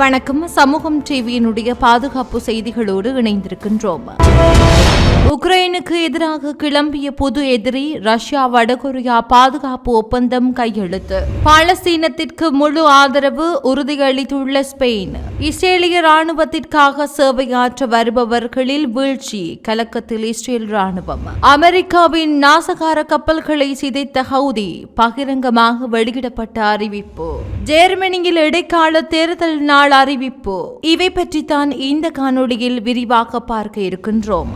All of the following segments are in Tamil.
வணக்கம். சமூகம் டிவியினுடைய பாதுகாப்பு செய்திகளோடு இணைந்திருக்கின்றோம். உக்ரைனுக்கு எதிராக கிளம்பிய பொது எதிரி ரஷ்யா வடகொரியா பாதுகாப்பு ஒப்பந்தம் கையெழுத்து. பாலஸ்தீனத்திற்கு முழு ஆதரவு உறுதியளித்துள்ள ஸ்பெயின். இஸ்ரேலிய ராணுவத்திற்காக சேவையாற்ற வருபவர்களில் வீழ்ச்சி கலக்கத்தில் இஸ்ரேல் ராணுவம் அமெரிக்காவின் நாசகார கப்பல்களை சிதைத்த ஹவுதி பகிரங்கமாக வெளியிடப்பட்ட அறிவிப்பு. ஜெர்மனியில் இடைக்கால தேர்தல் நாள் அறிவிப்பு. இவை பற்றித்தான் இந்த காணொளியில் விரிவாக பார்க்க இருக்கின்றோம்.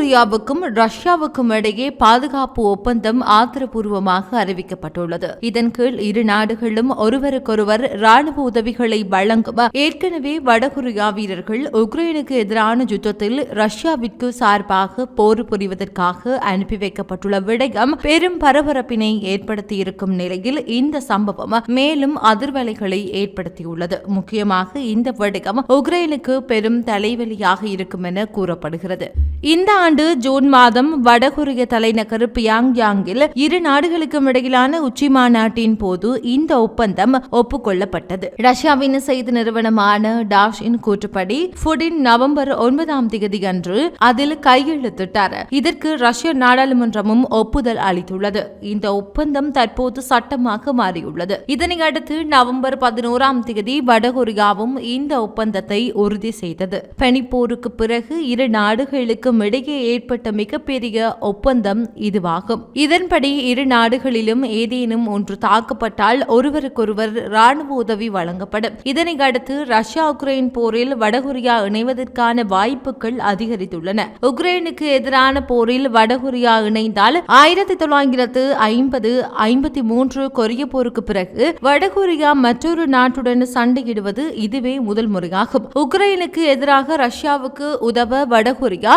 கொரியாவுக்கும் ரஷ்யாவுக்கும் இடையே பாதுகாப்பு ஒப்பந்தம் ஆத்திரபூர்வமாக அறிவிக்கப்பட்டுள்ளது. இதன் கீழ் இரு நாடுகளும் ஒருவருக்கொருவர் ராணுவ உதவிகளை வழங்கும் ஏற்கனவே வடகொரியா வீரர்கள் உக்ரைனுக்கு எதிரான யுத்தத்தில் ரஷ்யாவிற்கு சார்பாக போர் புரிவதற்காக அனுப்பி வைக்கப்பட்டுள்ள விடயம் பெரும் பரபரப்பினை ஏற்படுத்தியிருக்கும் நிலையில் இந்த சம்பவம் மேலும் அதிர்வலைகளை ஏற்படுத்தியுள்ளது. முக்கியமாக இந்த விடயம் உக்ரைனுக்கு பெரும் தலைவலியாக இருக்கும் என கூறப்படுகிறது. இந்த ஆண்டு ஜூன் மாதம் வடகொரிய தலைநகர் பியாங்யாங்கில் இரு நாடுகளுக்கும் இடையிலான உச்சி மாநாட்டின் போது இந்த ஒப்பந்தம் ஒப்புக்கொள்ளப்பட்டது. ரஷ்யாவின் செய்தி நிறுவனமான டாஷின் கூற்றுப்படி புடின் நவம்பர் ஒன்பதாம் தேதி அன்று அதில் கையெழுத்திட்டார். இதற்கு ரஷ்ய நாடாளுமன்றமும் ஒப்புதல் அளித்துள்ளது. இந்த ஒப்பந்தம் தற்போது சட்டமாக மாறியுள்ளது. இதனை அடுத்து நவம்பர் பதினோராம் தேதி வடகொரியாவும் இந்த ஒப்பந்தத்தை உறுதி செய்தது. பனிப்போருக்கு பிறகு இரு நாடுகளுக்கும் இடையே ஏற்பட்ட மிகப்பெரிய ஒப்பந்தம் இதுவாகும். இதன்படி இரு நாடுகளிலும் ஏதேனும் ஒன்று தாக்கப்பட்டால் ஒருவருக்கொருவர் ராணுவ உதவி வழங்கப்படும். இதனை அடுத்து ரஷ்யா உக்ரைன் போரில் வடகொரியா இணைவதற்கான வாய்ப்புகள் அதிகரித்துள்ளன. உக்ரைனுக்கு எதிரான போரில் வடகொரியா இணைந்தால் ஆயிரத்தி தொள்ளாயிரத்து ஐம்பது ஐம்பத்தி மூன்று கொரிய போருக்கு பிறகு வடகொரியா மற்றொரு நாட்டுடன் சண்டையிடுவது இதுவே முதல் முறையாகும். உக்ரைனுக்கு எதிராக ரஷ்யாவுக்கு உதவ வடகொரியா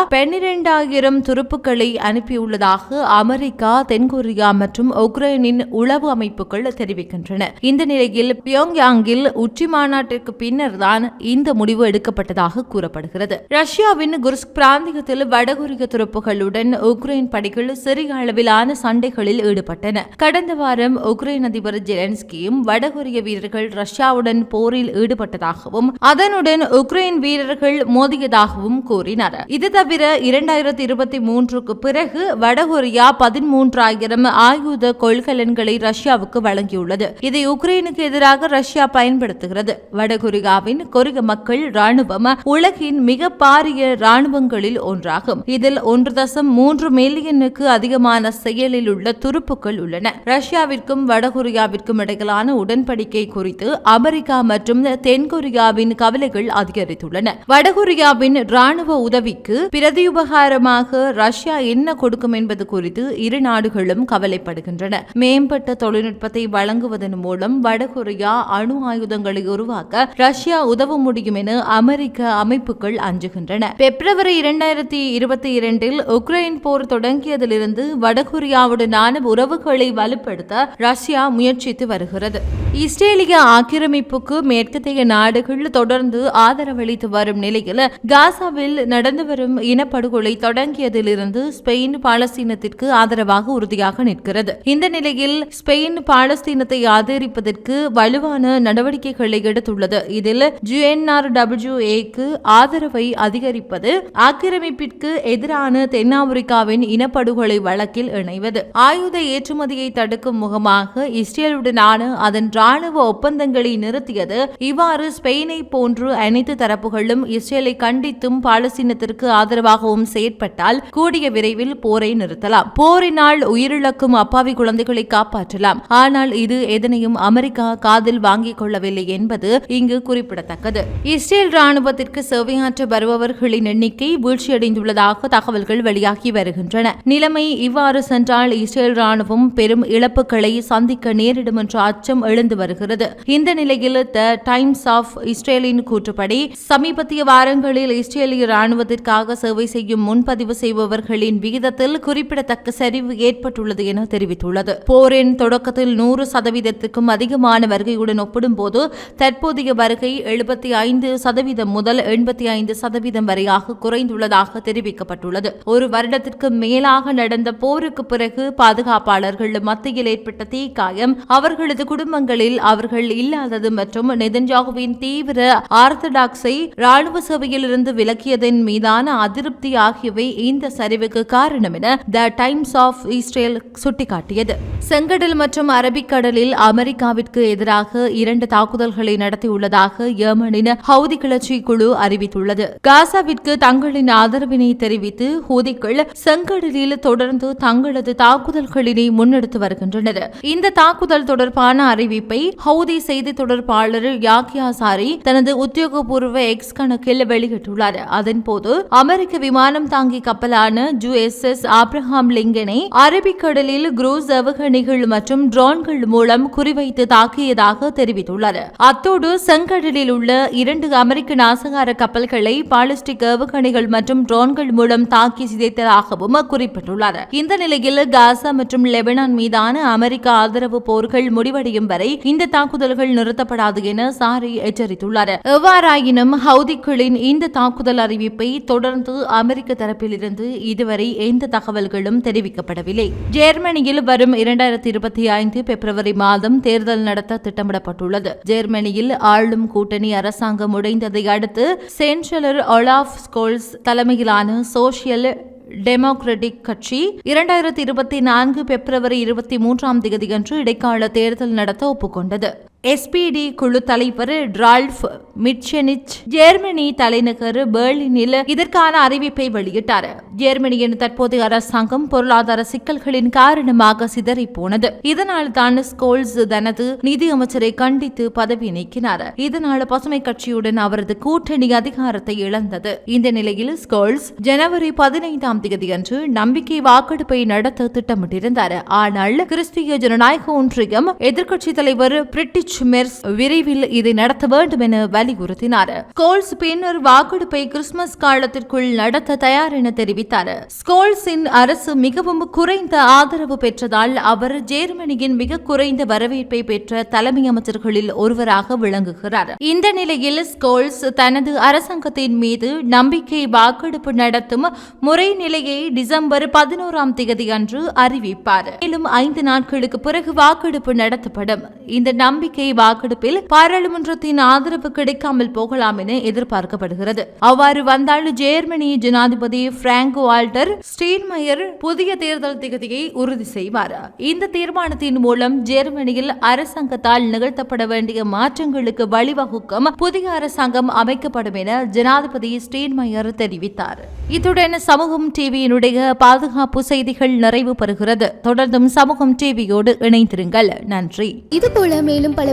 ஐம்பதாயிரம் துருப்புக்களை அனுப்பியுள்ளதாக அமெரிக்கா தென்கொரியா மற்றும் உக்ரைனின் உளவு அமைப்புகள் தெரிவிக்கின்றன. இந்த நிலையில் பியோங்யாங்கில் உச்சி மாநாட்டிற்கு பின்னர் தான் இந்த முடிவு எடுக்கப்பட்டதாக கூறப்படுகிறது. ரஷ்யாவின் குர்ஸ்க் பிராந்தியத்தில் வடகொரிய துருப்புகளுடன் உக்ரைன் படைகள் சிறிய அளவிலான சண்டைகளில் ஈடுபட்டன. கடந்த வாரம் உக்ரைன் அதிபர் ஜெலன்ஸ்கியும் வடகொரிய வீரர்கள் ரஷ்யாவுடன் போரில் ஈடுபட்டதாகவும் அதனுடன் உக்ரைன் வீரர்கள் மோதியதாகவும் கூறினார். இது தவிர இரண்டாயிரம் இரண்டாயிரத்தி இருபத்தி மூன்றுக்கு பிறகு வடகொரியா பதிமூன்றாயிரம் ஆயுத கொள்கலன்களை ரஷ்யாவுக்கு வழங்கியுள்ளது. இதை உக்ரைனுக்கு எதிராக ரஷ்யா பயன்படுத்துகிறது. வடகொரியாவின் கொரிய மக்கள் ராணுவம் உலகின் மிக பாரிய ராணுவங்களில் ஒன்றாகும். இதில் ஒன்று தசம் மூன்று மில்லியனுக்கு அதிகமான செயலில் உள்ள துருப்புக்கள் உள்ளன. ரஷ்யாவிற்கும் வடகொரியாவிற்கும் இடையிலான உடன்படிக்கை குறித்து அமெரிக்கா மற்றும் தென்கொரியாவின் கவலைகள் அதிகரித்துள்ளன. வடகொரியாவின் ராணுவ உதவிக்கு பிரதியுபகார பிரதியுபகாரமாக ரஷ்யா என்ன கொடுக்கும் என்பது குறித்து இரு நாடுகளும் கவலைப்படுகின்றன. மேம்பட்ட தொழில்நுட்பத்தை வழங்குவதன் மூலம் வடகொரியா அணு ஆயுதங்களை உருவாக்க ரஷ்யா உதவ முடியும் என அமெரிக்க அமைப்புகள் அஞ்சுகின்றன. பிப்ரவரி இரண்டாயிரத்தி இருபத்தி இரண்டில் உக்ரைன் போர் தொடங்கியதிலிருந்து வடகொரியாவுடனான உறவுகளை வலுப்படுத்த ரஷ்யா முயற்சித்து வருகிறது. இஸ்ரேலிய ஆக்கிரமிப்புக்கு மேற்கத்தைய நாடுகள் தொடர்ந்து ஆதரவளித்து வரும் நிலையில் காசாவில் நடந்து வரும் இனப்படுகொலை போரை தொடங்கியதிலிருந்து ஸ்பெயின் பாலஸ்தீனத்திற்கு ஆதரவாக உறுதியாக நிற்கிறது. இந்த நிலையில் ஸ்பெயின் பாலஸ்தீனத்தை ஆதரிப்பதற்கு வலுவான நடவடிக்கைகளை எடுத்துள்ளது. இதில் ஜிஎன்ஆர் டபிள்யூ ஏக்கு ஆதரவை அதிகரிப்பது ஆக்கிரமிப்பிற்கு எதிரான தென்னாப்பிரிக்காவின் இனப்படுகொலை வழக்கில் இணைவது. ஆயுத ஏற்றுமதியை தடுக்கும் முகமாக இஸ்ரேலுடனான அதன் ராணுவ ஒப்பந்தங்களை நிறுத்தியது. இவ்வாறு ஸ்பெயினை போன்று அனைத்து தரப்புகளும் இஸ்ரேலை கண்டித்தும் பாலஸ்தீனத்திற்கு ஆதரவாகவும் செய்ய செயற்பட்டால் கூடிய விரைவில் போரை நிறுத்தலாம். போரினால் உயிரிழக்கும் அப்பாவி குழந்தைகளை காப்பாற்றலாம். ஆனால் இது எதனையும் அமெரிக்கா காதில் வாங்கிக் கொள்ளவில்லை என்பது இங்கு குறிப்பிடத்தக்கது. இஸ்ரேல் ராணுவத்திற்கு சேவையாற்ற வருபவர்களின் எண்ணிக்கை வீழ்ச்சியடைந்துள்ளதாக தகவல்கள் வெளியாகி வருகின்றன. நிலைமை இவ்வாறு சென்றால் இஸ்ரேல் ராணுவம் பெரும் இழப்புகளை சந்திக்க நேரிடும் என்ற அச்சம் எழுந்து வருகிறது. இந்த நிலையில் த டைம்ஸ் ஆஃப் இஸ்ரேலின் கூற்றுப்படி சமீபத்திய வாரங்களில் இஸ்ரேலிய ராணுவத்திற்காக சேவை செய்யும் முன்பதிவு செய்பவர்களின் விகிதத்தில் குறிப்பிடத்தக்க சரிவு ஏற்பட்டுள்ளது என தெரிவித்துள்ளது. போரின் தொடக்கத்தில் நூறு சதவீதத்துக்கும் அதிகமான வருகையுடன் ஒப்பிடும்போது தற்போதைய வருகை எழுபத்தி ஐந்து சதவீதம் முதல் எண்பத்தி ஐந்து சதவீதம் வரையாக குறைந்துள்ளதாக தெரிவிக்கப்பட்டுள்ளது. ஒரு வருடத்திற்கு மேலாக நடந்த போருக்கு பிறகு பாதுகாப்பாளர்கள் மத்தியில் ஏற்பட்ட தீக்காயம் அவர்களது குடும்பங்களில் அவர்கள் இல்லாதது மற்றும் நெதன்ஜாகுவின் தீவிர ஆர்த்தடாக்ஸை ராணுவ சேவையில் இருந்து விலக்கியதன் மீதான அதிருப்தி ஆகியவை இந்த சரிவுக்கு காரணம் என த டைம்ஸ் ஆஃப் இஸ்ரேல் சுட்டிக்காட்டியது. செங்கடல் மற்றும் அரபிக்கடலில் அமெரிக்காவிற்கு எதிராக இரண்டு தாக்குதல்களை நடத்தியுள்ளதாக ஏமனின் ஹவுதி கிளர்ச்சி குழு அறிவித்துள்ளது. காசாவிற்கு தங்களின் ஆதரவினை தெரிவித்து ஹூதிக்கள் செங்கடலில் தொடர்ந்து தங்களது தாக்குதல்களினை முன்னெடுத்து வருகின்றனர். இந்த தாக்குதல் தொடர்பான அறிவிப்பை ஹவுதி செய்தி தொடர்பாளர் யாக்கியா சாரி தனது உத்தியோகபூர்வ எக்ஸ் கணக்கில் வெளியிட்டுள்ளார். அதன்போது அமெரிக்க விமானம் தாங்கி கப்பலான ஜூஎஸ்எஸ் ஆப்ரஹாம் லிங்கனை அரபிக்கடலில் குரூஸ் ஏவுகணைகள் மற்றும் ட்ரோன்கள் மூலம் குறிவைத்து தாக்கியதாக தெரிவித்துள்ளார் அத்தோடு செங்கடலில் உள்ள இரண்டு அமெரிக்க நாசகார கப்பல்களை பாலிஸ்டிக் ஏவுகணைகள் மற்றும் ட்ரோன்கள் மூலம் தாக்கி சிதைத்ததாகவும் குறிப்பிட்டுள்ளார் இந்த நிலையில் காசா மற்றும் லெபனான் மீதான அமெரிக்க ஆதரவு போர்கள் முடிவடையும் வரை இந்த தாக்குதல்கள் நிறுத்தப்படாது என சாரி எச்சரித்துள்ளார் எவ்வாறாயினும் ஹவுதிக்களின் இந்த தாக்குதல் அறிவிப்பை தொடர்ந்து அமெரிக்க தரப்பிலிருந்து இதுவரை எந்த தகவல்களும் தெரிவிக்கப்படவில்லை. ஜெர்மனியில் வரும் இரண்டாயிரத்தி இருபத்தி ஐந்து பிப்ரவரி மாதம் தேர்தல் நடத்த திட்டமிடப்பட்டுள்ளது. ஜெர்மனியில் ஆளும் கூட்டணி அரசாங்கம் உடைந்ததை அடுத்து சென்சலர் ஒலாஃப் ஸ்கோல்ஸ் தலைமையிலான சோசியல் டெமோக்ராட்டிக் கட்சி இரண்டாயிரத்தி இருபத்தி நான்கு பிப்ரவரி இருபத்தி மூன்றாம் தேதியன்று இடைக்கால தேர்தல் நடத்த ஒப்புக்கொண்டது. எஸ்பிடி குழு தலைவர் டிரால்ஃப் மிட்செனிச் ஜெர்மனி தலைநகர் பெர்லினில் இதற்கான அறிவிப்பை வெளியிட்டார். ஜெர்மனியின் தற்போதைய அரசாங்கம் பொருளாதார சிக்கல்களின் காரணமாக சிதறி போனது இதனால் தான் ஸ்கோல்ஸ் தனது நிதி அமைச்சரை கண்டித்து பதவி நீக்கினார். இதனால் பசுமை கட்சியுடன் அவரது கூட்டணி அதிகாரத்தை இழந்தது. இந்த நிலையில் ஸ்கோல்ஸ் ஜனவரி பதினைந்தாம் தேதியன்று நம்பிக்கை வாக்கெடுப்பை நடத்த திட்டமிட்டிருந்தார். ஆனால் கிறிஸ்திய ஜனநாயக ஒன்றியம் எதிர்க்கட்சி தலைவர் பிரிட்டிஷ் மெர்ஸ் விரைவில் இதை நடத்த வேண்டும் என வலியுறுத்தினார். ஸ்கோல்ஸ் பின்னர் வாக்கெடுப்பை கிறிஸ்துமஸ் காலத்திற்குள் நடத்த தயார் என தெரிவித்தார். ஸ்கோல்ஸின் அரசு மிகவும் குறைந்த ஆதரவு பெற்றதால் அவர் ஜெர்மனியின் மிக குறைந்த வரவேற்பை பெற்ற தலைமை அமைச்சர்களில் ஒருவராக விளங்குகிறார். இந்த நிலையில் ஸ்கோல்ஸ் தனது அரசாங்கத்தின் மீது நம்பிக்கை வாக்கெடுப்பு நடத்தும் முறை நிலையை டிசம்பர் பதினோராம் தேதி அன்று அறிவிப்பார். மேலும் ஐந்து நாட்களுக்கு பிறகு வாக்கெடுப்பு நடத்தப்படும். இந்த நம்பிக்கை வாக்கெடுப்பில் பாராளுமன்றத்தின் ஆதரவு கிடைக்காமல் போகலாம் என எதிர்பார்க்கப்படுகிறது. அவ்வாறு வந்தால் ஜெர்மனி ஜனாதிபதி பிராங்க் வால்டர் ஸ்டீன்மயர் புதிய தேர்தல் திகதியை உறுதி செய்வார். இந்த தீர்மானத்தின் மூலம் ஜெர்மனியில் அரசாங்கத்தால் நிகழ்த்தப்பட வேண்டிய மாற்றங்களுக்கு வழிவகுக்கும் புதிய அரசாங்கம் அமைக்கப்படும் என ஜனாதிபதி ஸ்டீன்மயர் தெரிவித்தார். இத்துடன் சமூகம் டிவியினுடைய பாதுகாப்பு செய்திகள் நிறைவு பெறுகிறது. தொடர்ந்தும் சமூகம் டிவியோடு இணைந்திருங்கள். நன்றி. இது போல மேலும் பல